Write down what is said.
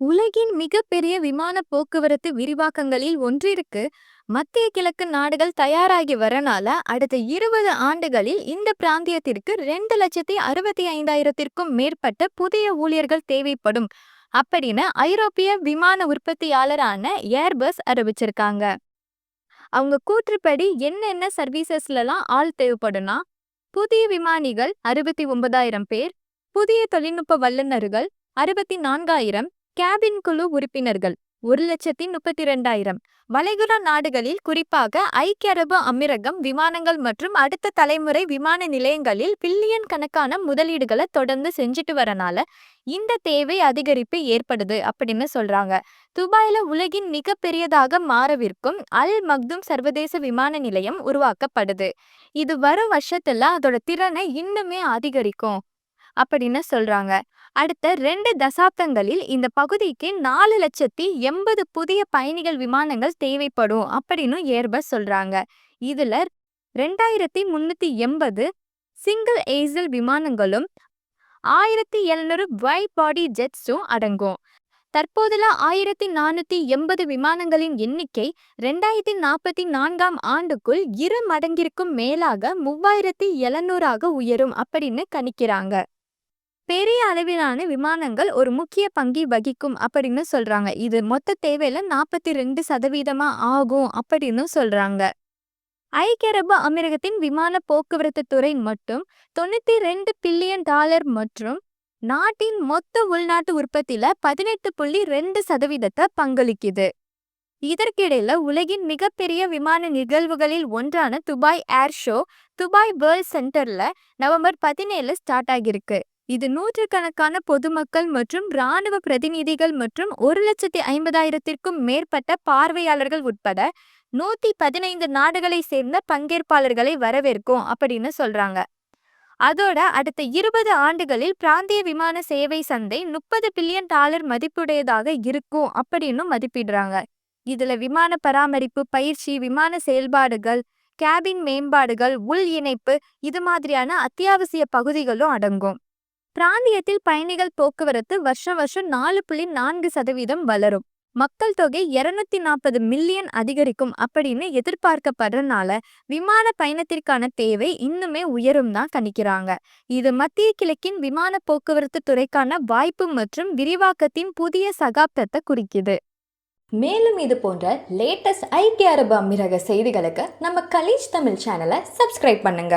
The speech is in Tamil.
உலகின் மிகப்பெரிய விமான போக்குவரத்து விரிவாக்கங்களில் ஒன்றிற்கு மத்திய கிழக்கு நாடுகள் தயாராகி வரனால அடுத்த இருபது ஆண்டுகளில் இந்த பிராந்தியத்திற்கு ரெண்டு லட்சத்தி அறுபத்தி ஐந்தாயிரத்திற்கும் மேற்பட்ட புதிய ஊழியர்கள் தேவைப்படும் அப்படின்னு ஐரோப்பிய விமான உற்பத்தியாளரான ஏர்பஸ் அறிவிச்சிருக்காங்க. அவங்க கூற்றுப்படி என்னென்ன சர்வீசஸ்லலாம் ஆள் தேவைப்படும்னா புதிய விமானிகள் அறுபத்தி ஒன்பதாயிரம் பேர் புதிய தொழில்நுட்ப வல்லுநர்கள் அறுபத்தி நான்காயிரம் கேபின் குழு உறுப்பினர்கள் ஒரு லட்சத்தி முப்பத்தி ரெண்டாயிரம் வளைகுடா நாடுகளில் குறிப்பாக ஐக்கிய அரபு அமீரகம் விமானங்கள் மற்றும் அடுத்த தலைமுறை விமான நிலையங்களில் பில்லியன் கணக்கான முதலீடுகளை தொடர்ந்து செஞ்சுட்டு வரனால இந்த தேவை அதிகரிப்பு ஏற்படுது அப்படின்னு சொல்றாங்க. துபாயில உலகின் மிகப்பெரியதாக மாறவிருக்கும் அல் மக்தும் சர்வதேச விமான நிலையம் உருவாக்கப்படுது. இது வரும் வருஷத்துல அதோட திறனை இன்னுமே அதிகரிக்கும் அப்படின்னு சொல்றாங்க. அடுத்த ரெண்டு தசாப்தங்களில் இந்த பகுதிக்கு நாலு லட்சத்தி எண்பது புதிய பயணிகள் விமானங்கள் தேவைப்படும் அப்படின்னு ஏர்பஸ் சொல்றாங்க. இதுல ரெண்டாயிரத்தி முன்னூத்தி எண்பது சிங்கிள் ஏசல் விமானங்களும் ஆயிரத்தி எழுநூறு வைட் பாடி ஜெட்ஸும் அடங்கும். தற்போதுல ஆயிரத்தி நானூத்தி எண்பது விமானங்களின் எண்ணிக்கை ரெண்டாயிரத்தி நாற்பத்தி நான்காம் ஆண்டுக்குள் இரு மடங்கிற்கும் மேலாக மூவாயிரத்தி எழுநூறாக உயரும் அப்படின்னு கணிக்கிறாங்க. பெரிய அளவிலான விமானங்கள் ஒரு முக்கிய பங்கி வகிக்கும் அப்படின்னு சொல்றாங்க. இது மொத்த தேவையில நாற்பத்தி ரெண்டு சதவீதமா ஆகும் அப்படின்னு சொல்றாங்க. ஐக்கிய அரபு அமீரகத்தின் விமான போக்குவரத்து துறை மட்டும் தொண்ணூத்தி ரெண்டு பில்லியன் டாலர் மற்றும் நாட்டின் மொத்த உள்நாட்டு உற்பத்தியில பதினெட்டு புள்ளி ரெண்டு சதவீதத்தை பங்களிக்குது. இதற்கிடையில உலகின் மிகப்பெரிய விமான நிகழ்வுகளில் ஒன்றான Dubai air show Dubai world சென்டர்ல நவம்பர் பதினேழு ஸ்டார்ட் ஆகியிருக்கு. இது நூற்றுக்கணக்கான பொதுமக்கள் மற்றும் இராணுவ பிரதிநிதிகள் மற்றும் ஒரு லட்சத்தி ஐம்பதாயிரத்திற்கும் மேற்பட்ட பார்வையாளர்கள் உட்பட நூத்தி பதினைந்து நாடுகளை சேர்ந்த பங்கேற்பாளர்களை வரவேற்கும் அப்படின்னு சொல்றாங்க. அதோட அடுத்த இருபது ஆண்டுகளில் பிராந்திய விமான சேவை சந்தை முப்பது பில்லியன் டாலர் மதிப்புடையதாக இருக்கும் அப்படின்னு மதிப்பிடுறாங்க. இதுல விமான பராமரிப்பு பயிற்சி விமான செயல்பாடுகள் கேபின் மேம்பாடுகள் உள் இணைப்பு இது மாதிரியான அத்தியாவசிய பகுதிகளும் அடங்கும். பிராந்தியத்தில் பயணிகள் போக்குவரத்து வருஷம் வருஷம் நாலு புள்ளி நான்கு சதவீதம் வளரும். மக்கள் தொகை இருநூத்தி நாற்பது மில்லியன் அதிகரிக்கும் அப்படின்னு எதிர்பார்க்கப்படுறதுனால விமான பயணத்திற்கான தேவை இன்னுமே உயரும் தான் கணிக்கிறாங்க. இது மத்திய கிழக்கின் விமான போக்குவரத்து துறைக்கான வாய்ப்பு மற்றும் விரிவாக்கத்தின் புதிய சகாப்தத்தை குறிக்குது. மேலும் இது போன்ற லேட்டஸ்ட் ஐக்கிய அரபு அமீரக செய்திகளுக்கு நம்ம கலீஜ் தமிழ் சேனலை சப்ஸ்கிரைப் பண்ணுங்க.